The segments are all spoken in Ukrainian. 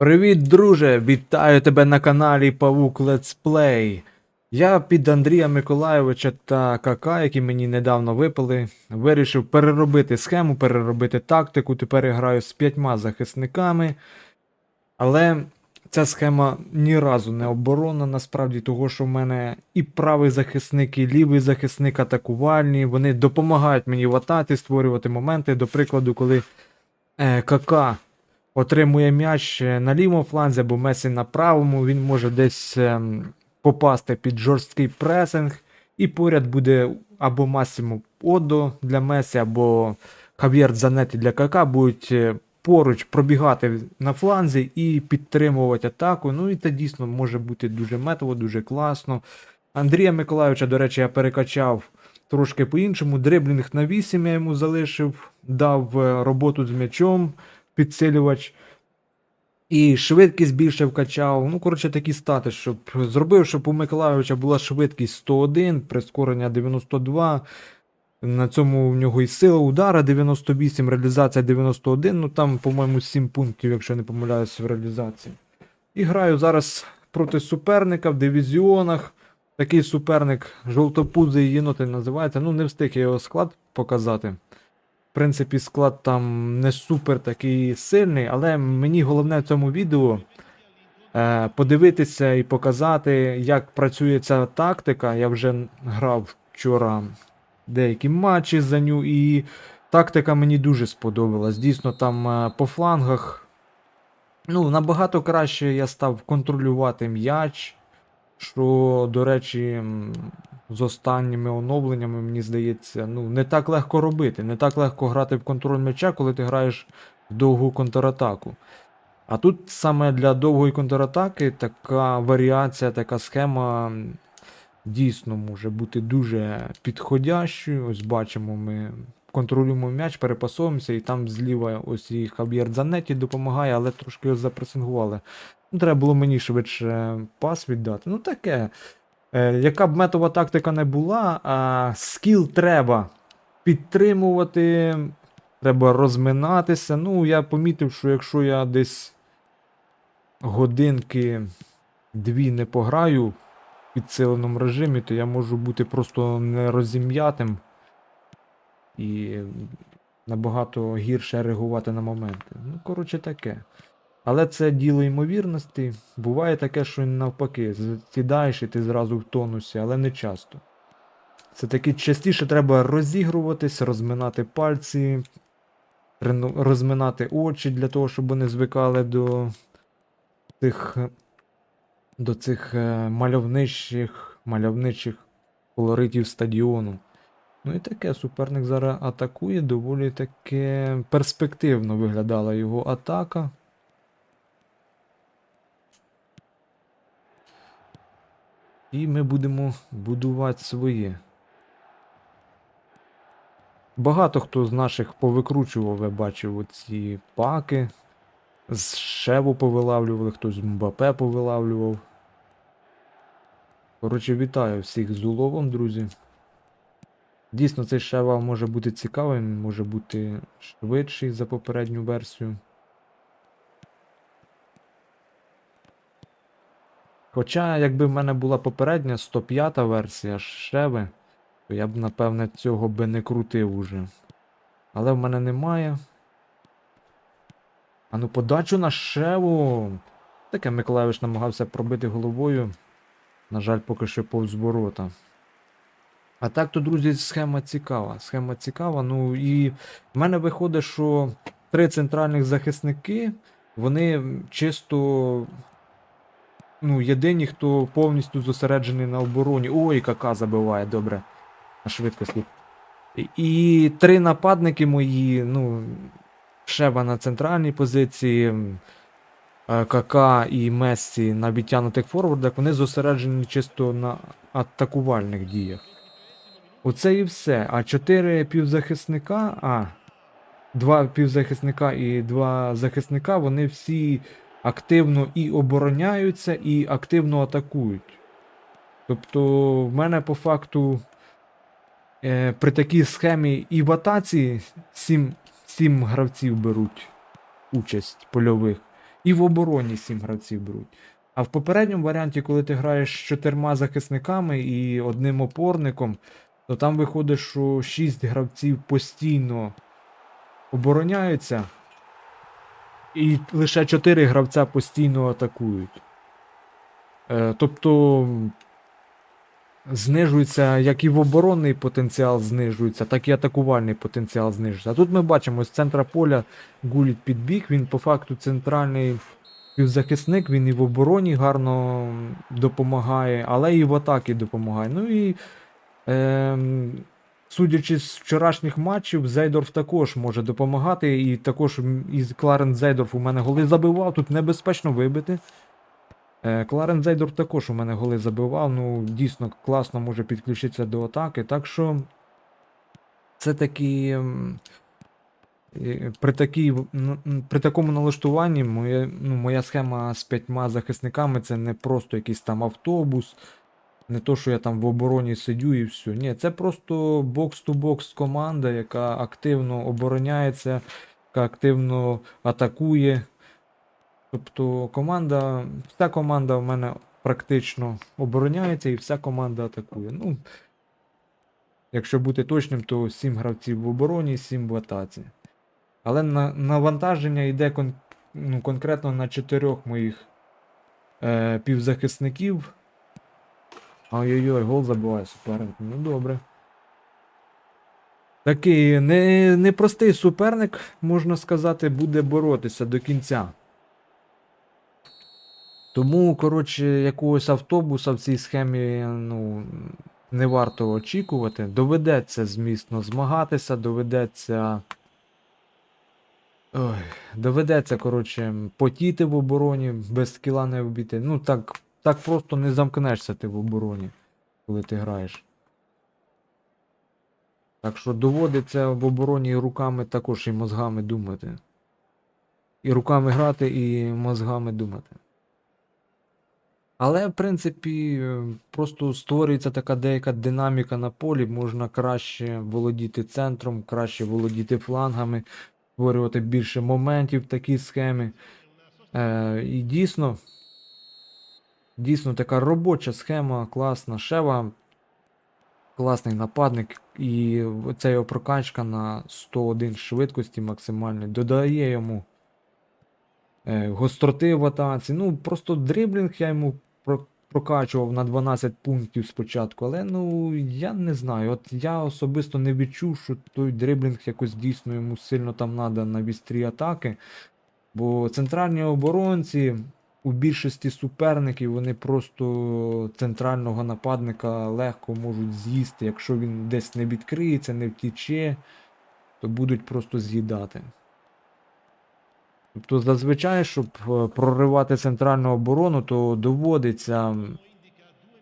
Привіт, друже! Вітаю тебе на каналі Павук Play. Я під Андрія Миколайовича та Кака, які мені недавно випали, вирішив переробити схему, переробити тактику. Тепер я граю з п'ятьма захисниками. Але ця схема ні разу не оборонна, насправді, того, що в мене і правий захисник, і лівий захисник атакувальні. Вони допомагають мені в атаці, створювати моменти. До прикладу, коли е, КК отримує м'яч е, на лівому фланзі або Месі на правому, він може десь ем, попасти під жорсткий пресинг, і поряд буде або Масімо Одо для Месі, або Хав'єр Занеті для КК будуть е, поруч пробігати на фланзі і підтримувати атаку. Ну і це дійсно може бути дуже метово, дуже класно. Андрія Миколайовича, до речі, я перекачав трошки по-іншому. Дриблінг на 8 я йому залишив, дав е, роботу з м'ячом, підсилювач. І швидкість більше вкачав. Ну, коротше, такі стати, щоб зробив, щоб у Миколайовича була швидкість 101, прискорення 92. На цьому в нього і сила удара 98, реалізація 91. Ну там, по-моєму, 7 пунктів, якщо не помиляюсь, в реалізації. І граю зараз проти суперника в дивізіонах. Такий суперник жовтопузий єноти називається. Ну, не встиг я його склад показати. В принципі, склад там не супер такий сильний, але мені головне в цьому відео е, подивитися і показати, як працює ця тактика. Я вже грав вчора деякі матчі за ню, і тактика мені дуже сподобалась. Дійсно, там е, по флангах ну, набагато краще я став контролювати м'яч. Що, до речі, з останніми оновленнями, мені здається, ну, не так легко робити. Не так легко грати в контроль м'яча, коли ти граєш в довгу контратаку. А тут саме для довгої контратаки така варіація, така схема дійсно може бути дуже підходящою. Ось бачимо, ми контролюємо м'яч, перепасовуємося, і там зліва ось і Хаб'єр Занеті допомагає, але трошки його запресингували. Ну, треба було мені швидше пас віддати. Ну таке. Е, яка б метова тактика не була, а скіл треба підтримувати, треба розминатися. Ну, я помітив, що якщо я десь годинки дві не пограю в підсиленому режимі, то я можу бути просто нерозім'ятим і набагато гірше реагувати на моменти. Ну, коротше, таке. Але це діло ймовірності. Буває таке, що навпаки, сідаєш і ти зразу в тонусі, але не часто. Це таки частіше треба розігруватись, розминати пальці, розминати очі для того, щоб вони звикали до цих, до цих е, мальовничих, мальовничих колоритів стадіону. Ну і таке, суперник зараз атакує, доволі таке перспективно виглядала його атака. І ми будемо будувати своє. Багато хто з наших повикручував, я бачив оці паки. З Шеву повилавлювали, хтось з Мбапе повилавлював. Коротше, вітаю всіх з уловом, друзі. Дійсно, цей Шева може бути цікавим, може бути швидший за попередню версію. Хоча, якби в мене була попередня 105 версія Шеви, то я б, напевне, цього би не крутив уже. Але в мене немає. А ну подачу на Шеву. Таке Миколаївич намагався пробити головою. На жаль, поки що повз ворота. А так то, друзі, схема цікава. Схема цікава. Ну і в мене виходить, що три центральних захисники, вони чисто ну, єдині, хто повністю зосереджений на обороні. Ой, кака забиває, добре. На швидкості. І, три нападники мої, ну, Шева на центральній позиції, м, е, і Мессі на відтягнутих форвардах, вони зосереджені чисто на атакувальних діях. Оце і все. А чотири півзахисника, а, два півзахисника і два захисника, вони всі активно і обороняються, і активно атакують. Тобто, в мене по факту е, при такій схемі і в атаці 7, 7 гравців беруть участь польових, І в обороні 7 гравців беруть. А в попередньому варіанті, коли ти граєш з чотирма захисниками і одним опорником, то там виходить, що 6 гравців постійно обороняються, і лише 4 гравця постійно атакують. Е, тобто знижується як і в оборонний потенціал знижується, так і атакувальний потенціал знижується. А тут ми бачимо з центра поля гуліт підбіг, він по факту центральний півзахисник, він і в обороні гарно допомагає, але і в атакі допомагає. Ну і ем, судячи з вчорашніх матчів, Зейдорф також може допомагати. І також м, і Кларен Зейдорф у мене голи забивав. Тут небезпечно вибити. Е, Кларен Зейдорф також у мене голи забивав. Ну, дійсно класно може підключитися до атаки. Так що це такі. е, При, такій, при такому налаштуванні моя, ну, моя схема з п'ятьма захисниками це не просто якийсь там автобус, не то, що я там в обороні сидю і все. Ні, це просто бокс-ту-бокс команда, яка активно обороняється, яка активно атакує. Тобто команда, вся команда в мене практично обороняється і вся команда атакує. Ну, якщо бути точним, то 7 гравців в обороні, 7 в атаці. Але на, навантаження йде кон, ну, конкретно на чотирьох моїх е, півзахисників. Ой-ой-ой, гол забиває суперник. Ну добре. Такий не, непростий суперник, можна сказати, буде боротися до кінця. Тому, коротше, якогось автобуса в цій схемі ну, не варто очікувати. Доведеться, змісно, змагатися, доведеться. Ой, доведеться, коротше, потіти в обороні, без скіла не обійти. Ну так, так просто не замкнешся ти в обороні, коли ти граєш. Так що доводиться в обороні руками також і мозгами думати. І руками грати, і мозгами думати. Але, в принципі, просто створюється така деяка динаміка на полі, можна краще володіти центром, краще володіти флангами, створювати більше моментів в такій схемі. Е, і дійсно, дійсно така робоча схема, класна. Шева, класний нападник, і ця його прокачка на 101 швидкості максимальної додає йому е, гостроти в атаці. Ну, просто дриблінг я йому про- прокачував на 12 пунктів спочатку, але ну я не знаю. От я особисто не відчув, що той дриблінг якось дійсно йому сильно там треба на вістрі атаки. Бо центральні оборонці у більшості суперників вони просто центрального нападника легко можуть з'їсти. Якщо він десь не відкриється, не втіче, то будуть просто з'їдати. Тобто, зазвичай, щоб е, проривати центральну оборону, то доводиться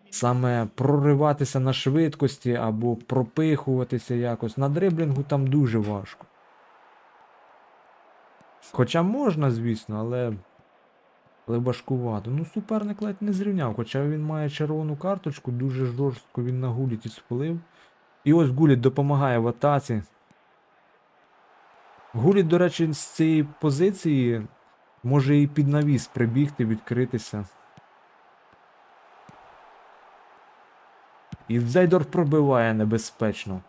саме прориватися на швидкості або пропихуватися якось. На дриблінгу там дуже важко. Хоча можна, звісно, але. Але важкувато. Ну, суперник ледь не зрівняв, хоча він має червону карточку, дуже жорстко він на гуліті спалив. І ось Гуліт допомагає в атаці. Гуліт, до речі, з цієї позиції може і під навіс прибігти, відкритися. І Зайдор пробиває небезпечно.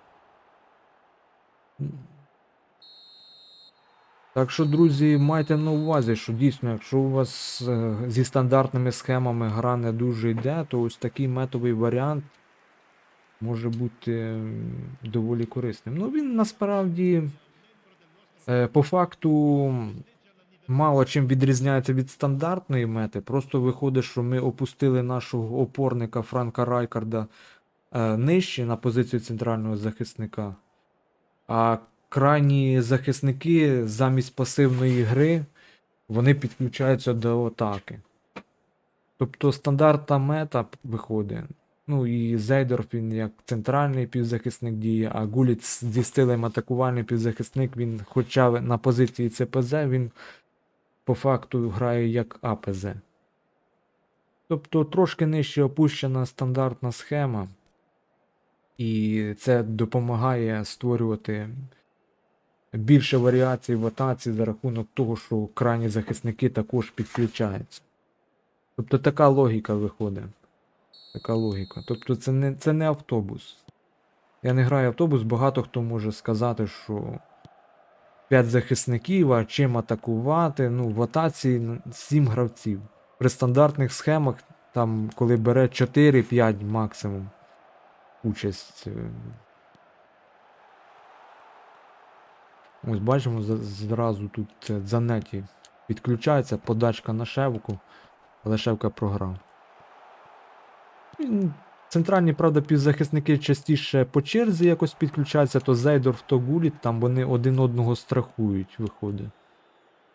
Так що, друзі, майте на увазі, що дійсно, якщо у вас е, зі стандартними схемами гра не дуже йде, то ось такий метовий варіант може бути доволі корисним. Ну, він насправді е, по факту мало чим відрізняється від стандартної мети. Просто виходить, що ми опустили нашого опорника Франка Райкарда е, нижче на позицію центрального захисника. А крайні захисники замість пасивної гри вони підключаються до атаки. Тобто стандартна мета виходить. Ну і Зейдорф він як центральний півзахисник діє, а Гуліц зі стилем атакувальний півзахисник, він хоча на позиції ЦПЗ, він по факту грає як АПЗ. Тобто трошки нижче опущена стандартна схема. І це допомагає створювати більше варіацій в атаці за рахунок того, що крайні захисники також підключаються. Тобто така логіка виходить. Така логіка. Тобто це не, це не автобус. Я не граю автобус, багато хто може сказати, що 5 захисників, а чим атакувати. Ну, в атаці 7 гравців. При стандартних схемах, там, коли бере 4-5 максимум участь. е, Ось бачимо, зразу тут е, Дзанеті підключається, подачка на Шевку, але Шевка програв. Центральні, правда, півзахисники частіше по черзі якось підключаються, то Зейдорф, то Гуліт, там вони один одного страхують, виходить.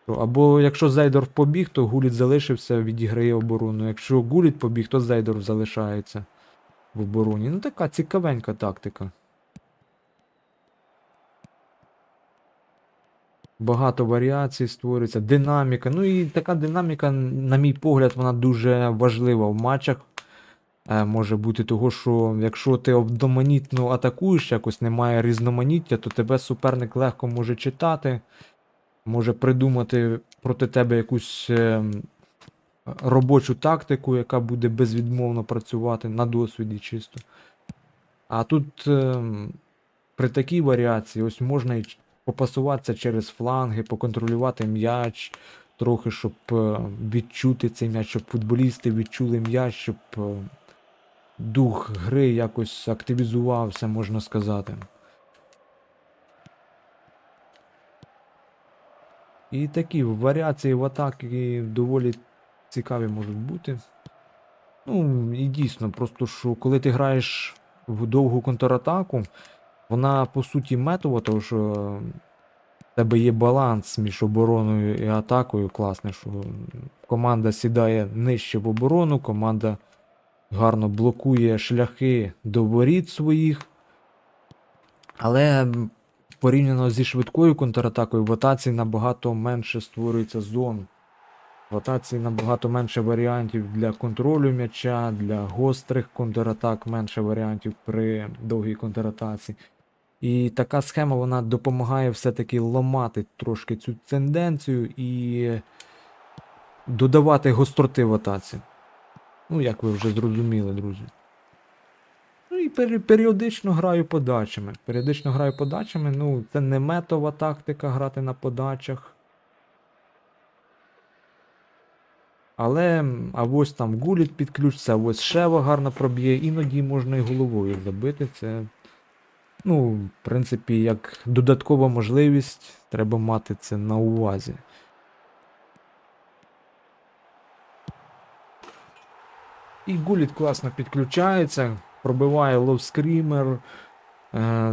Або якщо Зейдорф побіг, то Гуліт залишився, відіграє оборону. Якщо Гуліт побіг, то Зейдорф залишається в обороні. Ну така цікавенька тактика. Багато варіацій створюється, динаміка. Ну і така динаміка, на мій погляд, вона дуже важлива в матчах. Е, може бути того, що якщо ти одноманітно атакуєш, якось немає різноманіття, то тебе суперник легко може читати, може придумати проти тебе якусь е, робочу тактику, яка буде безвідмовно працювати на досвіді чисто. А тут е, при такій варіації ось можна і попасуватися через фланги, поконтролювати м'яч трохи, щоб е, відчути цей м'яч, щоб футболісти відчули м'яч, щоб е, дух гри якось активізувався, можна сказати. І такі варіації в атаки доволі цікаві можуть бути. Ну, і дійсно, просто що коли ти граєш в довгу контратаку, вона по суті метова, тому що в тебе є баланс між обороною і атакою. Класний, що команда сідає нижче в оборону, команда гарно блокує шляхи до воріт своїх. Але порівняно зі швидкою контратакою, в атаці набагато менше створюється зон. В атаці набагато менше варіантів для контролю м'яча, для гострих контратак, менше варіантів при довгій контратаці. І така схема вона допомагає все-таки ламати трошки цю тенденцію і додавати гостроти в атаці. Ну, як ви вже зрозуміли, друзі. Ну і пері- періодично граю подачами. Періодично граю подачами. Ну, це не метова тактика грати на подачах. Але а ось там гуліт підключиться, а ось шева гарно проб'є, іноді можна і головою забити. Це, ну, в принципі, як додаткова можливість, треба мати це на увазі. І гуліт класно підключається, пробиває ловскрімер е,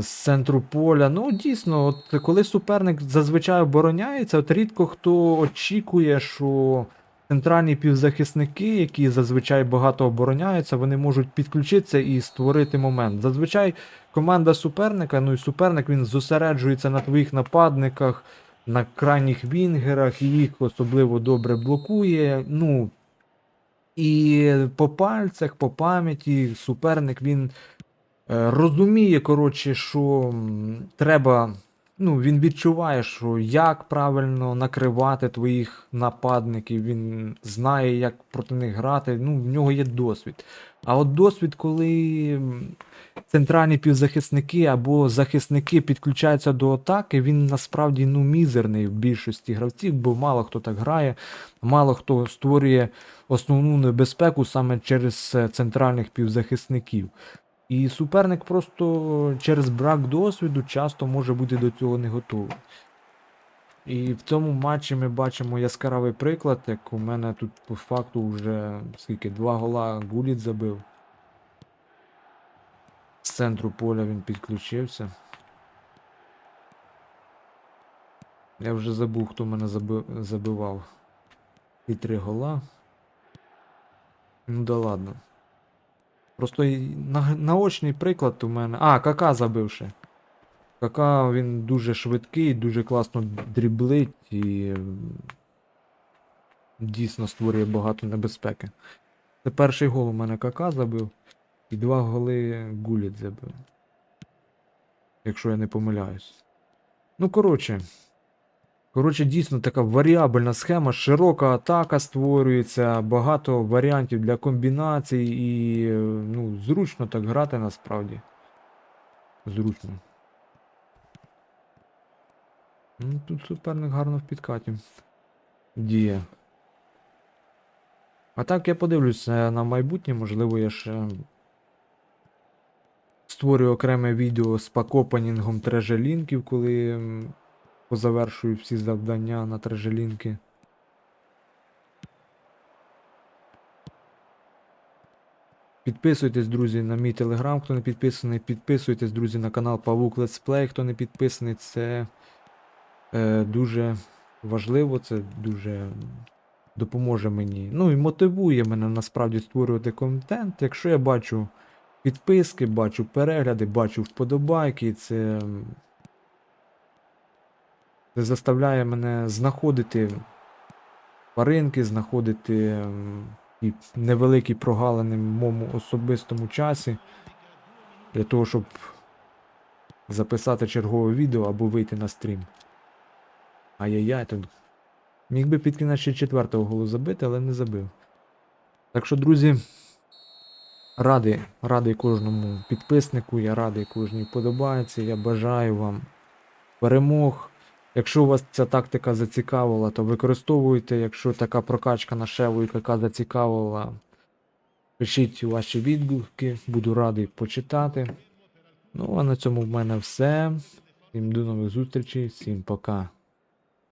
з центру поля. Ну, дійсно, от коли суперник зазвичай обороняється, от рідко хто очікує, що центральні півзахисники, які зазвичай багато обороняються, вони можуть підключитися і створити момент. Зазвичай команда суперника, ну і суперник він зосереджується на твоїх нападниках, на крайніх вінгерах, їх особливо добре блокує. Ну, і по пальцях, по пам'яті суперник він е, розуміє, коротше, що треба. Ну, він відчуває, що як правильно накривати твоїх нападників, він знає, як проти них грати. Ну, в нього є досвід. А от досвід, коли центральні півзахисники або захисники підключаються до атаки, він насправді ну, мізерний в більшості гравців, бо мало хто так грає, мало хто створює основну небезпеку саме через е, центральних півзахисників. І суперник просто через брак досвіду часто може бути до цього не готовий. І в цьому матчі ми бачимо яскравий приклад, як у мене тут по факту вже скільки два гола Гуліт забив. З центру поля він підключився. Я вже забув, хто мене заби... забивав. І три гола. Ну да ладно. Просто на... наочний приклад у мене. А, Кака забивши. Кака він дуже швидкий, дуже класно дріблить і дійсно створює багато небезпеки. Це перший гол у мене Кака забив, і два голи Гуліт забив. Якщо я не помиляюсь. Ну, коротше. Коротше, дійсно така варіабельна схема, широка атака створюється, багато варіантів для комбінацій і е, ну, зручно так грати насправді. Зручно. Ну, тут суперник гарно в підкаті. Діє. А так я подивлюся на майбутнє, можливо, я ще створю окреме відео з пакопанінгом трежелінків, коли позавершую всі завдання на трежелінки. Підписуйтесь, друзі, на мій телеграм, хто не підписаний. Підписуйтесь, друзі, на канал Павук Let's хто не підписаний. Це е, дуже важливо, це дуже допоможе мені. Ну і мотивує мене насправді створювати контент. Якщо я бачу підписки, бачу перегляди, бачу вподобайки, це. Це заставляє мене знаходити тваринки, знаходити і невеликі прогалини в моєму особистому часі для того, щоб записати чергове відео або вийти на стрім. Ай-яй-яй, тут міг би під кінець ще четвертого голу забити, але не забив. Так що, друзі, радий, радий кожному підписнику, я радий кожній вподобається. Я бажаю вам перемог. Якщо вас ця тактика зацікавила, то використовуйте. Якщо така прокачка на шеву КК зацікавила, пишіть ваші відгуки, буду радий почитати. Ну, а на цьому в мене все. Всім до нових зустрічей, всім пока.